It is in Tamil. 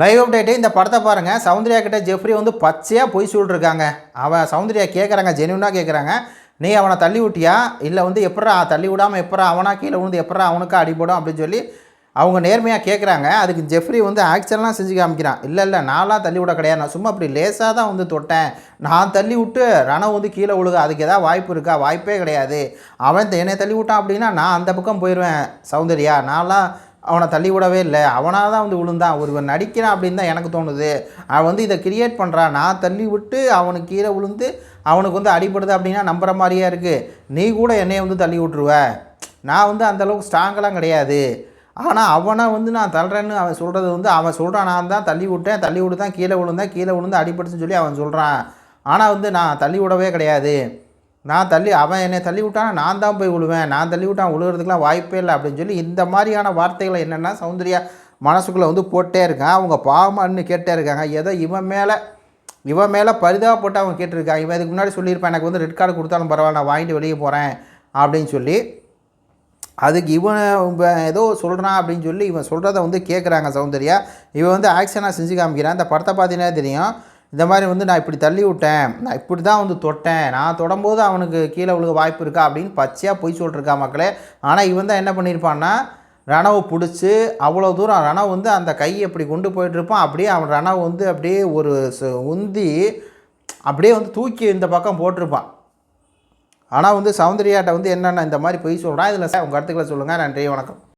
லைவ் அப்டேட்டு இந்த படத்தை பாருங்கள் சௌந்தர்யா கிட்ட ஜெஃப்ரி வந்து பச்சையாக பொய் சொல்லிருக்காங்க. அவன் சௌந்தர்யா கேட்குறாங்க ஜெனியூனாக கேட்குறாங்க நீ அவனை தள்ளி விட்டியா? இல்லை வந்து எப்படா தள்ளி விடாமல் எப்படா அவனா கீழே விழுந்து எப்படா அவனுக்கு அடிபடும் அப்படின்னு சொல்லி அவங்க நேர்மையாக கேட்குறாங்க அதுக்கு ஜெஃப்ரி வந்து ஆக்சன்லாம் செஞ்சு காமிக்கிறான். இல்லை இல்லை நான்லாம் தள்ளி விட கிடையாது. நான் சும்மா அப்படி லேசாக தான் வந்து தொட்டேன். நான் தள்ளி விட்டு ரணம் வந்து கீழே விழுக அதுக்கு ஏதாவது வாய்ப்பு இருக்கா? வாய்ப்பே கிடையாது. அவன் என்னை தள்ளி விட்டான் அப்படின்னா நான் அந்த பக்கம் போயிடுவேன் சௌந்தர்யா. நான்லாம் அவனை தள்ளி விடவே இல்லை. அவனாக தான் வந்து விழுந்தான். ஒருவன் நடிக்கிறான் அப்படின்னு தான் எனக்கு தோணுது. அவன் வந்து இதை கிரியேட் பண்ணுறான் நான் தள்ளி விட்டு அவனுக்கு கீழே விழுந்து அவனுக்கு வந்து அடிபடுது அப்படின்னா நம்புகிற மாதிரியே இருக்குது நீ கூட என்னையை வந்து தள்ளி விட்ருவ நான் வந்து அந்தளவுக்கு ஸ்ட்ராங்கெல்லாம் கிடையாது. ஆனால் அவனை வந்து நான் தள்ளுறேன்னு அவன் சொல்கிறது வந்து அவன் சொல்கிறான் நான் தான் தள்ளி விட்டேன். தள்ளி விட்டு தான் கீழே விழுந்தேன். கீழே விழுந்து அடிபட்டுச்சுன்னு சொல்லி அவன் சொல்கிறான் ஆனால் வந்து நான் தள்ளி விடவே கிடையாது. நான் தள்ளி அவன் என்னை தள்ளி விட்டான்? நான் தான் போய் விழுவேன் நான் தள்ளி விட்டான் விழுகிறதுக்குலாம் வாய்ப்பே இல்லை அப்படின்னு சொல்லி இந்த மாதிரியான வார்த்தைகளை என்னென்னா சௌந்தர்யா மனசுக்குள்ளே வந்து போட்டே இருக்கான். அவங்க பாவமான்னு கேட்டே இருக்காங்க. ஏதோ இவன் மேலே இவன் மேலே பரிதாபப்பட்டு அவன் கேட்டிருக்கான் இவன் இதுக்கு முன்னாடி சொல்லியிருப்பான் எனக்கு வந்து ரெட் கார்டு கொடுத்தாலும் பரவாயில்ல நான் வாங்கிட்டு வெளியே போகிறேன் அப்படின்னு சொல்லி அதுக்கு இவன் இவன் ஏதோ சொல்கிறான் அப்படின்னு சொல்லி இவன் சொல்கிறத வந்து கேட்குறாங்க சௌந்தர்யா. இவன் வந்து ஆக்ஷனாக செஞ்சு காமிக்கிறான். இந்த படத்தை பார்த்தீங்கன்னா தெரியும். இந்த மாதிரி வந்து நான் இப்படி தள்ளி விட்டேன் நான் இப்படி தான் வந்து தொட்டேன் நான் தொடும்போது அவனுக்கு கீழே விழுக வாய்ப்பு இருக்கா அப்படின்னு பச்சையாக பொய் சொல்லிருக்கா மக்களே. ஆனால் இவன் தான் என்ன பண்ணியிருப்பான்னா ரணவை பிடிச்சி அவ்வளோ தூரம் ரணவ் வந்து அந்த கையை இப்படி கொண்டு போயிட்டுருப்பான் அப்படியே அவன் ரணவ் வந்து அப்படியே ஒரு உந்தி அப்படியே வந்து தூக்கி இந்த பக்கம் போட்டிருப்பான். ஆனால் வந்து சௌந்தர்யாட்ட வந்து என்னென்ன இந்த மாதிரி பொய் சொல்கிறான் இதில் சார் உங்கள் கருத்துக்களை சொல்லுங்கள் நன்றி வணக்கம்.